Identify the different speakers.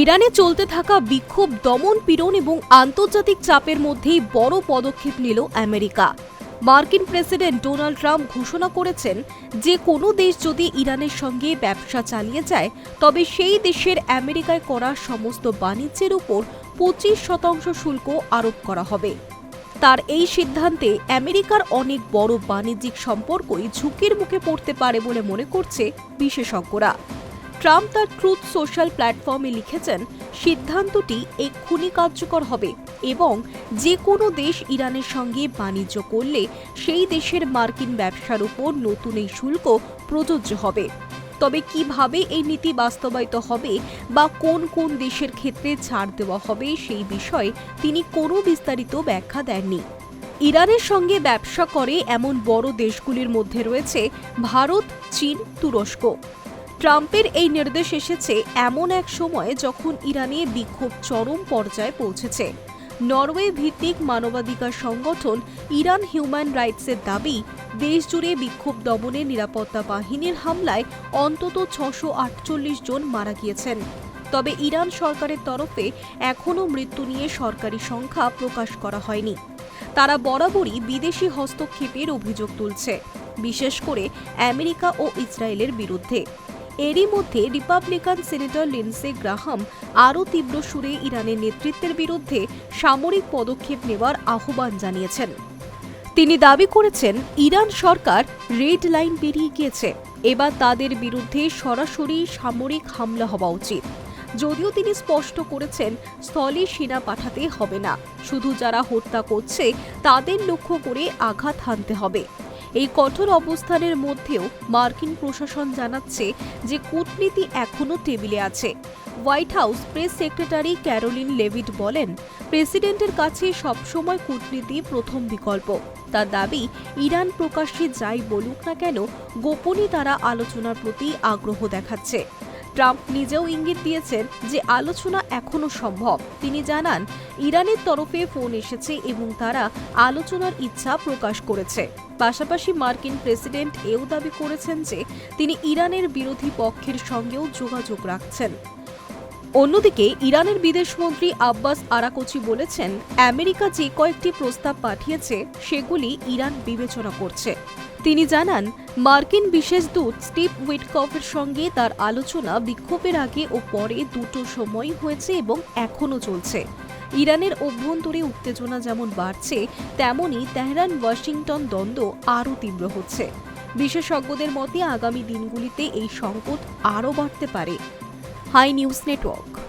Speaker 1: ইরানে চলতে থাকা বিক্ষোভ, দমন, পীড়ন এবং আন্তর্জাতিক চাপের মধ্যেই বড় পদক্ষেপ নিল আমেরিকা। মার্কিন প্রেসিডেন্ট ডোনাল্ড ট্রাম্প ঘোষণা করেছেন যে কোনো দেশ যদি ইরানের সঙ্গে ব্যবসা চালিয়ে যায়, তবে সেই দেশের আমেরিকায় করা সমস্ত বাণিজ্যের উপর পঁচিশ শতাংশ শুল্ক আরোপ করা হবে। তার এই সিদ্ধান্তে আমেরিকার অনেক বড় বাণিজ্যিক সম্পর্কই ঝুঁকির মুখে পড়তে পারে বলে মনে করছে বিশেষজ্ঞরা। ট্রাম্প তার ট্রুথ সোশ্যাল প্ল্যাটফর্মে লিখেছেন, সিদ্ধান্তটি এক্ষুনি কার্যকর হবে এবং যে কোনো দেশ ইরানের সঙ্গে বাণিজ্য করলে সেই দেশের মার্কিন ব্যবসার উপর নতুন এই শুল্ক প্রযোজ্য হবে। তবে কীভাবে এই নীতি বাস্তবায়িত হবে বা কোন কোন দেশের ক্ষেত্রে ছাড় দেওয়া হবে সেই বিষয়ে তিনি কোনো বিস্তারিত ব্যাখ্যা দেননি। ইরানের সঙ্গে ব্যবসা করে এমন বড় দেশগুলির মধ্যে রয়েছে ভারত, চীন, তুরস্ক। ট্রাম্পের এই নির্দেশ এসেছে এমন এক সময়ে যখন ইরানে বিক্ষোভ চরম পর্যায়ে পৌঁছেছে। নরওয়ে ভিত্তিক মানবাধিকার সংগঠন ইরান হিউম্যান রাইটসের দাবি দেশজুড়ে বিক্ষোভ দমনে নিরাপত্তা বাহিনীর হামলায় অন্তত ছশো আটচল্লিশ জন মারা গিয়েছেন। তবে ইরান সরকারের তরফে এখনও মৃত্যু নিয়ে সরকারি সংখ্যা প্রকাশ করা হয়নি। তারা বরাবরই বিদেশি হস্তক্ষেপের অভিযোগ তুলছে, বিশেষ করে আমেরিকা ও ইসরায়েলের বিরুদ্ধে। এরই মধ্যে রিপাবলিকান সিনেটর লিন্সে গ্রাহাম আরও তীব্র সুরে ইরানের নেতৃত্বের বিরুদ্ধে সামরিক পদক্ষেপ নেওয়ার আহ্বান জানিয়েছেন। তিনি দাবি করেছেন, ইরান সরকার রেড লাইন পেরিয়ে গিয়েছে। এবার তাদের বিরুদ্ধে সরাসরি সামরিক হামলা হওয়া উচিত। যদিও তিনি স্পষ্ট করেছেন, স্থলে সেনা পাঠাতে হবে না। শুধু যারা হত্যা করছে, তাদের লক্ষ্য করে আঘাত হানতে হবে। এই কঠোর অবস্থানের মধ্যেও মার্কিন প্রশাসন জানাচ্ছে যে কূটনীতি এখনও টেবিলে আছে। White House press secretary Karoline Leavitt বলেন, প্রেসিডেন্টের কাছে সবসময় কূটনীতি প্রথম বিকল্প। তার দাবি, ইরান প্রকাশ্যে যাই বলুক না কেন, গোপনে তারা আলোচনার প্রতি আগ্রহ দেখাচ্ছে। ট্রাম্প নিজেও ইঙ্গিত দিয়েছেন যে আলোচনা এখনও সম্ভব। তিনি জানান, ইরানের তরফে ফোন এসেছে এবং তারা আলোচনার ইচ্ছা প্রকাশ করেছে। পাশাপাশি মার্কিন প্রেসিডেন্ট এও দাবি করেছেন যে তিনি ইরানের বিরোধী পক্ষের সঙ্গেও যোগাযোগ রাখছেন। অন্যদিকে ইরানের বিদেশমন্ত্রী আব্বাস আরাকোচি বলেছেন, আমেরিকা যে কয়েকটি প্রস্তাব পাঠিয়েছে, সেগুলি ইরান বিবেচনা করছে। তিনি জানান, মার্কিন বিশেষ দূত স্টিভ উইটকফের সঙ্গে তার আলোচনা বিক্ষোভের আগে ও পরে দুটো সময় হয়েছে এবং এখনও চলছে। ইরানের অভ্যন্তরে উত্তেজনা যেমন বাড়ছে, তেমনি তেহরান ওয়াশিংটন দ্বন্দ্ব আরও তীব্র হচ্ছে। বিশেষজ্ঞদের মতে, আগামী দিনগুলিতে এই সংকট আরও বাড়তে পারে। Hi news network.